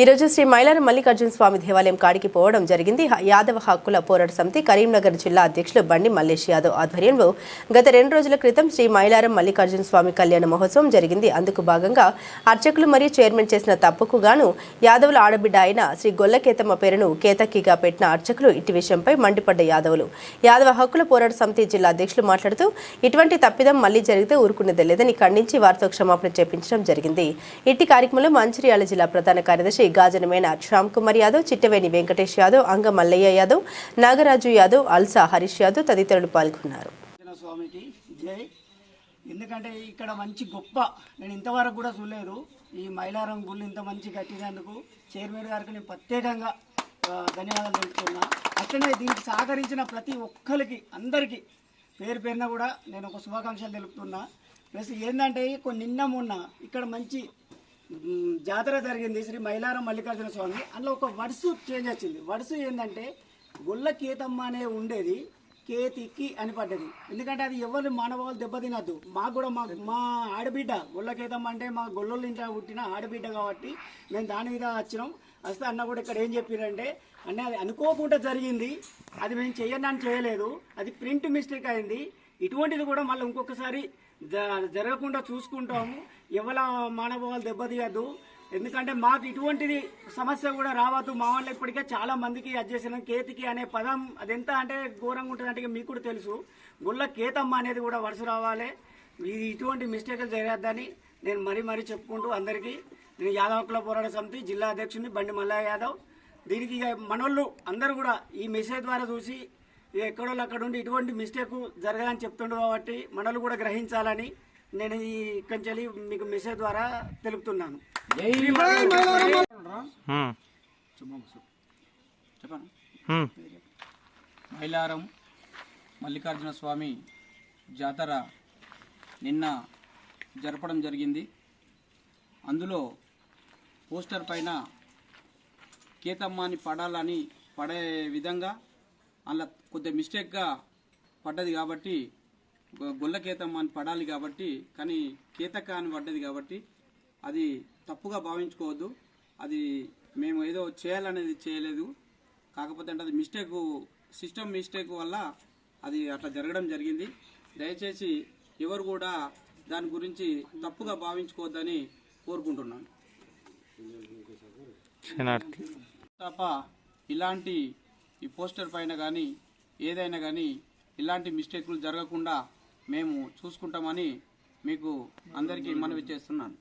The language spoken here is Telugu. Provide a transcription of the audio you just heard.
ఈ రోజు శ్రీ మైలారం మల్లికార్జున స్వామి దేవాలయం కాడికి పోవడం జరిగింది. యాదవ హక్కుల పోరాట సమితి కరీంనగర్ జిల్లా అధ్యక్షులు బండి మల్లేష్ యాదవ్ ఆధ్వర్యంలో గత రెండు రోజుల క్రితం శ్రీ మైలారం మల్లికార్జున స్వామి కళ్యాణ మహోత్సవం జరిగింది. అందుకు భాగంగా అర్చకులు మరియు చైర్మన్ చేసిన తప్పుకు గాను యాదవుల ఆడబిడ్డ అయిన శ్రీ గొల్లకేతమ్మ పేరును కేతక్కిగా పెట్టిన అర్చకులు ఇటు విషయంపై మండిపడ్డ యాదవులు. యాదవ హక్కుల పోరాట సమితి జిల్లా అధ్యక్షులు మాట్లాడుతూ ఇటువంటి తప్పిదం మళ్ళీ జరిగితే ఊరుకునేదే లేదని ఖండించి వారితో క్షమాపణ చేపించడం జరిగింది. ఇట్టి కార్యక్రమంలో మంచిర్యాల జిల్లా ప్రధాన కార్యదర్శి గాజనమైన శ్యామ్ కుమార్ యాదవ్ చిట్టవేణి వెంకటేష్ యాదవ్ అంగ మల్లయ్య యాదవ్ నాగరాజు యాదవ్ అల్సా హరీష్ యాదవ్ తదితరులు పాల్గొన్నారు. స్వామికి జై. ఎందుకంటే ఇక్కడ మంచి గొప్ప నేను ఇంతవరకు కూడా చూడలేదు. ఈ మైలారం గుళ్ళు ఇంత మంచి కట్టినందుకు చైర్మన్ గారికి నేను ప్రత్యేకంగా ధన్యవాదాలు తెలుపుతున్నా. అట్లనే దీనికి సహకరించిన ప్రతి ఒక్కరికి అందరికీ పేరు పేరున కూడా నేను ఒక శుభాకాంక్షలు తెలుపుతున్నా. ప్లస్ ఏంటంటే కొన్ని నిన్న మొన్న ఇక్కడ మంచి జాతర జరిగింది శ్రీ మైలారం మల్లికార్జున స్వామి. అందులో ఒక వరుసు చేంజ్ వచ్చింది. వరుసు ఏంటంటే గొల్ల కేతమ్మ అనే ఉండేది కేతికి అని పడ్డది. ఎందుకంటే అది ఎవరిని మానవాళ్ళు దెబ్బతినద్దు. మాకు కూడా మా మా ఆడబిడ్డ గొల్ల అంటే మా గొల్లల ఇంట్లో పుట్టిన ఆడబిడ్డ కాబట్టి మేము దాని మీద వచ్చినాం. వస్తే అన్న కూడా ఇక్కడ ఏం చెప్పారంటే అన్న అది అనుకోకుండా జరిగింది. అది మేము చెయ్యడానికి చేయలేదు. అది ప్రింట్ మిస్టేక్ అయింది. ఇటువంటిది కూడా మళ్ళీ ఇంకొకసారి జ- జరగకుండా చూసుకుంటాము. ఎవల మానవాళ్ళు దెబ్బతీయద్దు. ఎందుకంటే మాకు ఇటువంటిది సమస్య కూడా రావద్దు. మా వాళ్ళు ఇప్పటికే చాలా మందికి అది చేసిన. కేతికి అనే పదం అది ఎంత అంటే ఘోరంగా ఉంటుంది మీకు కూడా తెలుసు. గుళ్ళ కేతమ్మ అనేది కూడా వరుస రావాలి. ఇది ఇటువంటి మిస్టేక్లు జరగద్దని నేను మరీ మరీ చెప్పుకుంటూ అందరికీ నేను యాదవకుల పోరాట సమితి జిల్లా అధ్యక్షుడిని బండి మల్లయ్య యాదవ్. దీనికి ఇక మనోళ్ళు అందరూ కూడా ఈ మెసేజ్ ద్వారా చూసి ఎక్కడో అక్కడ ఉండి ఇటువంటి మిస్టేక్ జరగదని చెప్తుండ్రు కాబట్టి మనలు కూడా గ్రహించాలని నేను ఈ ఇక్కడి నుంచి వెళ్ళి మీకు మెసేజ్ ద్వారా తెలుపుతున్నాను. చెప్పండి మైలారం మల్లికార్జున స్వామి జాతర నిన్న జరపడం జరిగింది. అందులో పోస్టర్ పైన కేతమ్మాని పడాలని పడే విధంగా అలా కొద్దిగా మిస్టేక్గా పడ్డది కాబట్టి గొ- గొల్ల కేతమ్మ అని పడాలి కాబట్టి కానీ కేతక అని పడ్డది కాబట్టి అది తప్పుగా భావించుకోవద్దు. అది మేము ఏదో చేయాలనేది చేయలేదు. కాకపోతే అంటే అది మిస్టేక్ సిస్టమ్ మిస్టేక్ వల్ల అది అట్లా జరగడం జరిగింది. దయచేసి ఎవరు కూడా దాని గురించి తప్పుగా భావించుకోవద్దని కోరుకుంటున్నాను. తప్ప ఇలాంటి ఈ పోస్టర్ పైన కానీ ఏదైనా కానీ ఇలాంటి మిస్టేక్లు జరగకుండా మేము చూసుకుంటామని మీకు అందరికీ మనవి చేస్తున్నాను.